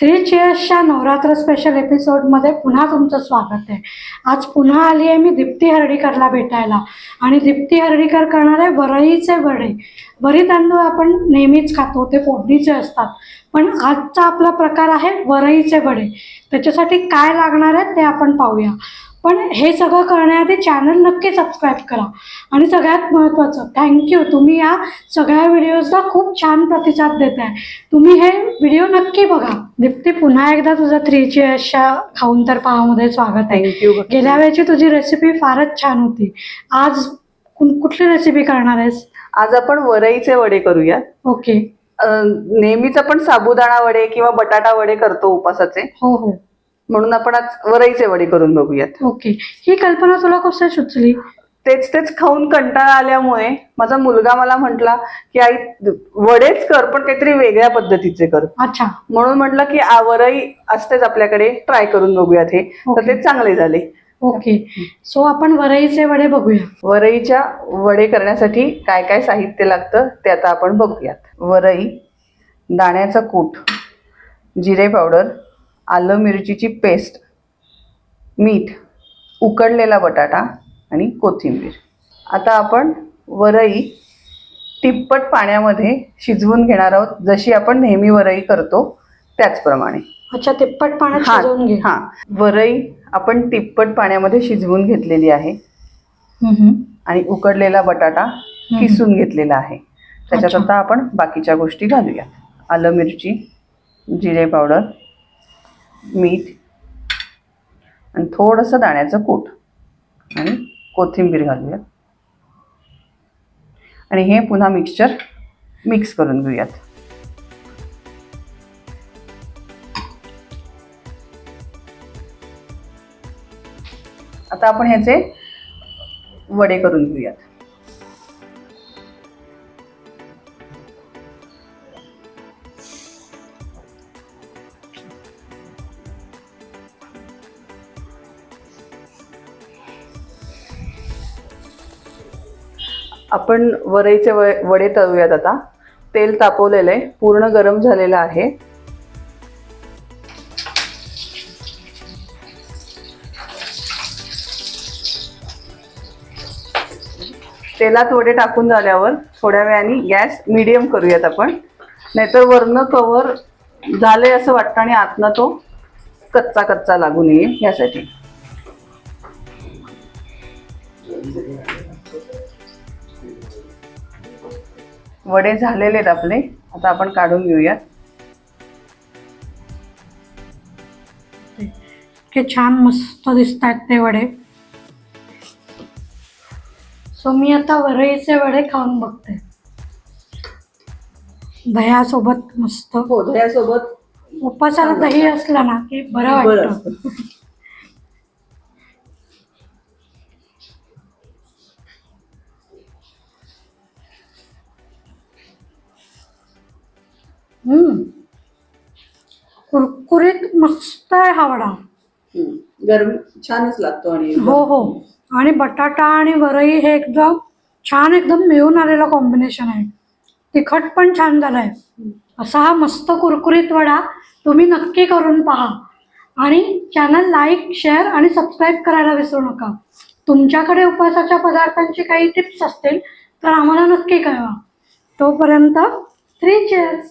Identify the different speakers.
Speaker 1: Three चेअर्सच्या Navratra special एपिसोडमध्ये पुन्हा तुमचं स्वागत आहे. आज पुन्हा आली आहे मी दीप्ती हर्डीकरला भेटायला. आणि दीप्ती हर्डीकर करणार आहे वरईचे वडे. वरी तांदूळ आपण नेहमीच खातो ते फोडणीचे असतात. पण आजचा आपला प्रकार आहे वरईचे वडे. त्याच्यासाठी काय लागणार आहे ते आपण पाहूया. पण हे सगळं करण्याआधी चॅनल नक्की सबस्क्राईब करा. आणि सगळ्यात महत्त्वाचं थँक्यू तुम्ही या सगळ्या व्हिडिओजला खूप छान प्रतिसाद देत आहे तुम्ही हे व्हिडिओ नक्की बघा. दीप्ती पुन्हा एकदा तुझं थ्री चेअर्सच्या खाऊन तर पाहामध्ये स्वागत आहे.
Speaker 2: थँक्यू
Speaker 1: गेल्या वेळची तुझी रेसिपी फारच छान होती. आज कुठली रेसिपी करणार आहेस?
Speaker 2: आज आपण वरईचे वडे करूया.
Speaker 1: ओके.
Speaker 2: नेहमीच आपण साबुदाणा वडे किंवा बटाटा वडे करतो उपासाचे.
Speaker 1: हो हो.
Speaker 2: म्हणून आपण आज वरईचे वडे करून बघूयात.
Speaker 1: ओके. ही कल्पना तुला कसं सुचली?
Speaker 2: तेच तेच खाऊन कंटाळा आल्यामुळे माझा मुलगा मला म्हंटला की आई वडेच कर पण काहीतरी वेगळ्या पद्धतीचे कर.
Speaker 1: अच्छा.
Speaker 2: म्हणून म्हटलं की आ, वरई असतेच आपल्याकडे ट्राय करून बघूयात हे. तर. ते चांगले झाले.
Speaker 1: ओके. सो आपण वरईचे वडे बघूया.
Speaker 2: वरईच्या वडे करण्यासाठी काय काय साहित्य लागतं ते आता आपण बघूयात. वरई दाण्याचा कूट जिरे पावडर आलं मिरचीची पेस्ट मीठ उकडलेला बटाटा आणि कोथिंबीर. आता आपण वरई तिप्पट पाण्यामध्ये शिजवून घेणार आहोत. जशी आपण नेहमी वरई करतो त्याचप्रमाणे.
Speaker 1: अच्छा तिप्पट पाण्यात शिजवून घे.
Speaker 2: हा. वरई आपण तिप्पट पाण्यामध्ये शिजवून घेतलेली आहे. आणि उकडलेला बटाटा किसून घेतलेला आहे. त्याच्यात. आता आपण बाकीच्या गोष्टी घालूया आलं मिरची जिरे पावडर मीठ आणि थोडंसं दाण्याचं कूट आणि कोथिंबीर घालूयात. आणि हे पुन्हा मिक्सचर मिक्स करून घेऊयात. आता आपण ह्याचे वडे करून घेऊयात. आपण वरईचे व- वडे तळूयात आता. तेल तापवलेलं आहे. पूर्ण गरम झालेलं आहे. तेलात वडे टाकून झाल्यावर थोड्या वेळाने गॅस मिडियम करूयात आपण. नाहीतर वरनं कवर झालंय असं वाटतं आणि आतनं तो कच्चा कच्चा लागू नये यासाठी. वडे झालेले आहेत आपले. आता आपण काढून घेऊयात.
Speaker 1: इतके छान मस्त दिसत आहेत ते वडे. सो मी आता वरईचे वडे खाऊन बघते. दह्यासोबत मस्त.
Speaker 2: हो दह्यासोबत.
Speaker 1: उपासाला दही असलं ना की बरं
Speaker 2: बरं
Speaker 1: वाटतं. कुरकुरीत मस्त आहे हा वडा.
Speaker 2: गरम छानच लागतो आणि
Speaker 1: हो हो. आणि बटाटा आणि वरई हे एकदम छान एकदम मिळून आलेलं कॉम्बिनेशन आहे. तिखट पण छान झालंय. असा हा मस्त कुरकुरीत वडा तुम्ही नक्की करून पहा. आणि चॅनल लाईक शेअर आणि सबस्क्राईब करायला विसरू नका. तुमच्याकडे उपवासाच्या पदार्थांची काही टिप्स असतील तर आम्हाला नक्की कळवा. तोपर्यंत थ्री चेअर्स